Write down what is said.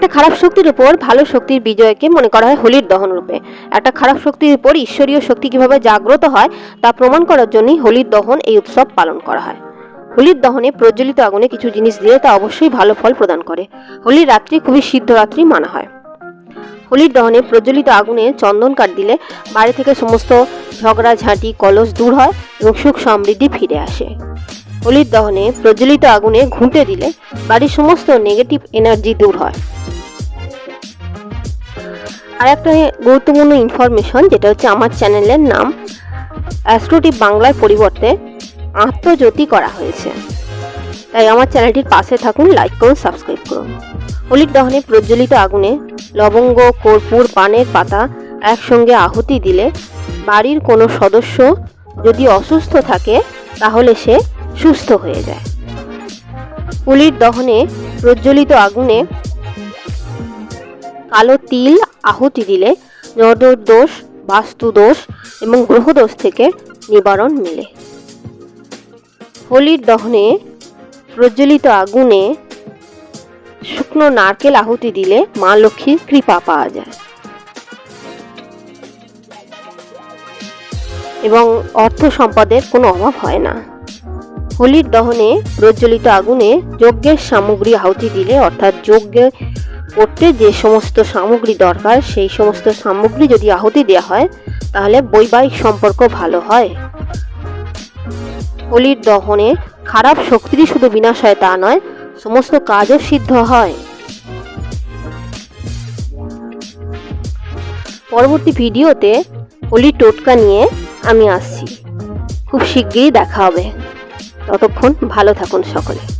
একটা খারাপ শক্তির উপর ভালো শক্তির বিজয়কে মনে করা হয় হোলির দহন রূপে। একটা খারাপ শক্তির উপর ঈশ্বরীয় শক্তি কীভাবে জাগ্রত হয় তা প্রমাণ করার জন্যই হোলির দহন এই উৎসব পালন করা হয়। হোলির দহনে প্রজ্বলিত আগুনে কিছু জিনিস দিলে তা অবশ্যই ভালো ফল প্রদান করে। হোলির রাত্রি খুবই সিদ্ধ রাত্রি মানা হয়। হোলির দহনে প্রজ্বলিত আগুনে চন্দন কাঠ দিলে বাড়ি থেকে সমস্ত ঝগড়া, ঝাঁটি, কলস দূর হয় এবং সুখ সমৃদ্ধি ফিরে আসে। হোলির দহনে প্রজ্বলিত আগুনে ঘুঁটে দিলে বাড়ির সমস্ত নেগেটিভ এনার্জি দূর হয়। আর একটা গুরুত্বপূর্ণ ইনফরমেশন যেটা হচ্ছে আমার চ্যানেলের নাম অ্যাস্ট্রোটিপ বাংলার পরিবর্তে আত্মজ্যোতি করা হয়েছে। তাই আমার চ্যানেলটির পাশে থাকুন লাইক করুন সাবস্ক্রাইব করুন। হোলির দহনে প্রজ্বলিত আগুনে লবঙ্গ, কর্পূর, পানের পাতা একসঙ্গে আহুতি দিলে বাড়ির কোনো সদস্য যদি অসুস্থ থাকে, তাহলে সে সুস্থ হয়ে যায়। হোলির দহনে প্রজ্বলিত আগুনে কালো তিল আহুতি দিলে নজর দোষ, বাস্তু দোষ এবং গ্রহদোষ থেকে নিবারণ মেলে। হোলির দহনে প্রজ্বলিত আগুনে শুকনো নারকেল আহুতি দিলে মা লক্ষ্মীর কৃপা পাওয়া যায়। এবং অর্থ সম্পদের কোনো অভাব হয় না। হোলির দহনে প্রজ্বলিত আগুনে যজ্ঞের সামগ্রী আহুতি দিলে অর্থাৎ যজ্ঞে করতে যে সমস্ত সামগ্রী দরকার, সেই সমস্ত সামগ্রী যদি আহুতি দেওয়া হয়, তাহলে বৈবাহিক সম্পর্ক ভালো হয়। হোলির দহনে খারাপ শক্তিরই শুধু বিনাশ হয়, তা নয়, সমস্ত কাজও সিদ্ধ হয়। পরবর্তী ভিডিওতে হোলির টোটকা নিয়ে আমি আসছি। খুব শিগগিরই দেখা হবে। ততক্ষণ ভালো থাকুন সকলে।